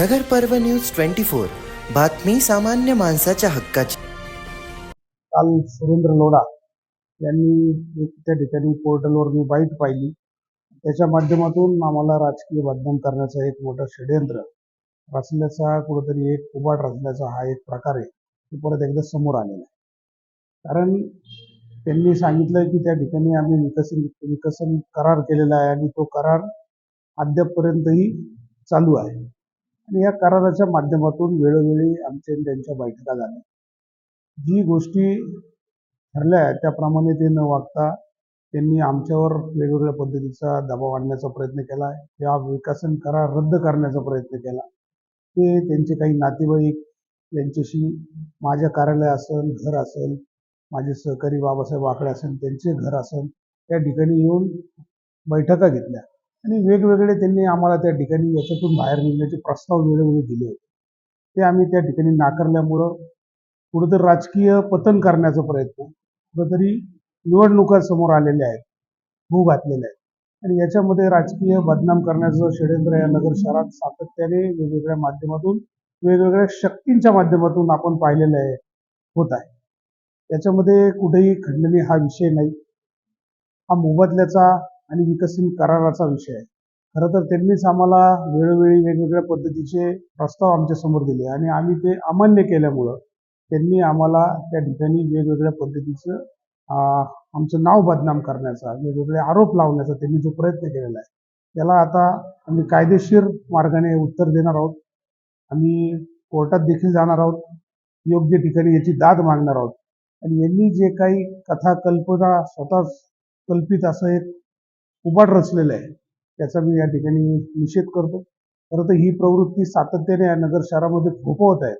नगर पर्व news twenty four. बातमी सामान्य माणसाच्या हक्काची. काल सुरेंद्र लोढा यांनी एक त्या ठिकाणी पोर्टलवर मी बाईट पाहिली. त्याच्या माध्यमातून आम्हाला राजकीय बदनाम करण्याचं एक मोठं षडयंत्र रचल्याचा कुठंतरी एक उबाट रचल्याचा हा एक प्रकार आहे तो परत एकदा समोर आलेला आहे. कारण त्यांनी सांगितलं की त्या ठिकाणी आम्ही विकसन विकसन करार केलेला आहे आणि तो करार अद्यापपर्यंतही चालू आहे. आणि या कराराच्या माध्यमातून वेळोवेळी आमच्या त्यांच्या बैठका झाल्या. जी गोष्टी ठरल्या त्याप्रमाणे ते न वागता त्यांनी आमच्यावर वेगवेगळ्या पद्धतीचा दबाव आणण्याचा प्रयत्न केला आहे. या विकसन करार रद्द करण्याचा प्रयत्न केला. ते त्यांचे काही नातेवाईक यांच्याशी माझ्या कार्यालय असेल घर असेल माझे सहकारी बाबासाहेब आकडे असेल त्यांचे घर असेल त्या ठिकाणी येऊन बैठका घेतल्या. आणि वेगवेगळे त्यांनी आम्हाला त्या ठिकाणी याच्यातून बाहेर निघण्याचे प्रस्ताव वेळोवेळी दिले होते. ते आम्ही त्या ठिकाणी नाकारल्यामुळं कुठंतरी राजकीय पतन करण्याचा प्रयत्न कुठंतरी निवडणुका समोर आलेल्या आहेत भू घातलेल्या आहेत. आणि याच्यामध्ये राजकीय बदनाम करण्याचं षडयंत्र या नगर शहरात सातत्याने वेगवेगळ्या माध्यमातून वेगवेगळ्या शक्तींच्या माध्यमातून आपण पाहिलेलं आहे होत आहे. त्याच्यामध्ये कुठेही खंडणी हा विषय नाही. हा मोबदल्याचा आणि विकसित कराराचा विषय आहे. खरं तर त्यांनीच आम्हाला वेळोवेळी वेगवेगळ्या पद्धतीचे प्रस्ताव आमच्यासमोर दिले आणि आम्ही ते अमान्य केल्यामुळं त्यांनी आम्हाला त्या ठिकाणी वेगवेगळ्या पद्धतीचं आमचं नाव बदनाम करण्याचा वेगवेगळे आरोप लावण्याचा त्यांनी जो प्रयत्न केलेला आहे त्याला आता आम्ही कायदेशीर मार्गाने उत्तर देणार आहोत. आम्ही कोर्टात देखील जाणार आहोत. योग्य ठिकाणी याची दाद मागणार आहोत. आणि यांनी जे काही कथा कल्पना स्वतःच कल्पित असं एक उबाड रचलेलं आहे. त्याचा मी या ठिकाणी निषेध करतो. खरं तर ही प्रवृत्ती सातत्याने या नगर शहरामध्ये फोपवत आहे.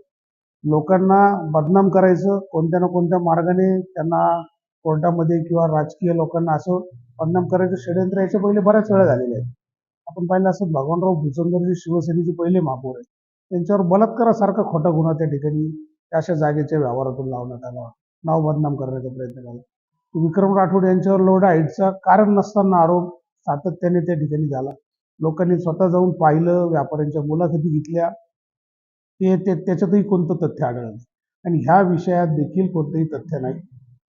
लोकांना बदनाम करायचं कोणत्या ना कोणत्या मार्गाने त्यांना कोर्टामध्ये किंवा राजकीय लोकांना असं बदनाम करायचं षडयंत्र याच्या पहिले बऱ्याच वेळा झालेले आहेत आपण पाहिलं असं भगवानराव भुजंगर जे शिवसेनेचे पहिले महापौर आहेत. त्यांच्यावर बलात्कारासारखा खोटा गुन्हा त्या ठिकाणी अशा जागेच्या व्यवहारातून लावण्यात आला. नाव बदनाम करण्याचा प्रयत्न झाला विक्रम राठोड यांच्यावर लोढा कारण नसताना आरोप सातत्याने त्या ठिकाणी झाला. लोकांनी स्वतः जाऊन पाहिलं व्यापाऱ्यांच्या मुलाखती घेतल्या. ते ते त्याच्यातही कोणतं तथ्य आढळलं नाही. आणि ह्या विषयात देखील कोणतंही तथ्य नाही.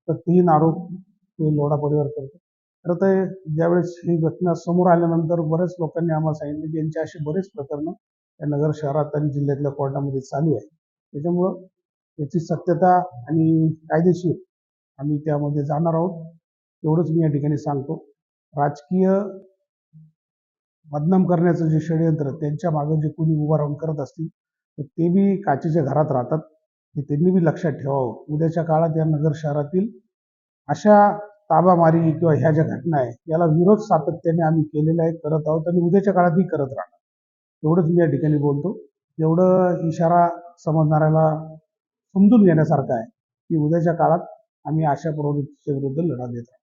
तर तीन आरोप ते लोढा परिवार करतो. खरं तर ज्यावेळेस ही घटना समोर आल्यानंतर बऱ्याच लोकांनी आम्हाला सांगितलं की यांचे असे बरेच प्रकरणं या नगर शहरात आणि जिल्ह्यातल्या कोर्टामध्ये चालू आहे. त्याच्यामुळं याची सत्यता आणि कायदेशीर आम्ही त्यामध्ये जाणार आहोत. एवढंच मी या ठिकाणी सांगतो. राजकीय बदनाम करण्याचं जे षडयंत्र त्यांच्या मागं जे कोणी उभं राहून करत असतील तर ते बी काचेच्या घरात राहतात. हे त्यांनी बी लक्षात ठेवावं. उद्याच्या काळात या नगर शहरातील अशा ताबामारी किंवा ह्या ज्या घटना आहे याला विरोध सातत्याने आम्ही केलेला आहे करत आहोत आणि उद्याच्या काळातही करत राहणार. एवढंच मी या ठिकाणी बोलतो. एवढं इशारा समजणाऱ्याला समजून घेण्यासारखं आहे की उद्याच्या काळात आम्ही अशा प्रवृत्तीच्या विरुद्ध लढा देत आहोत.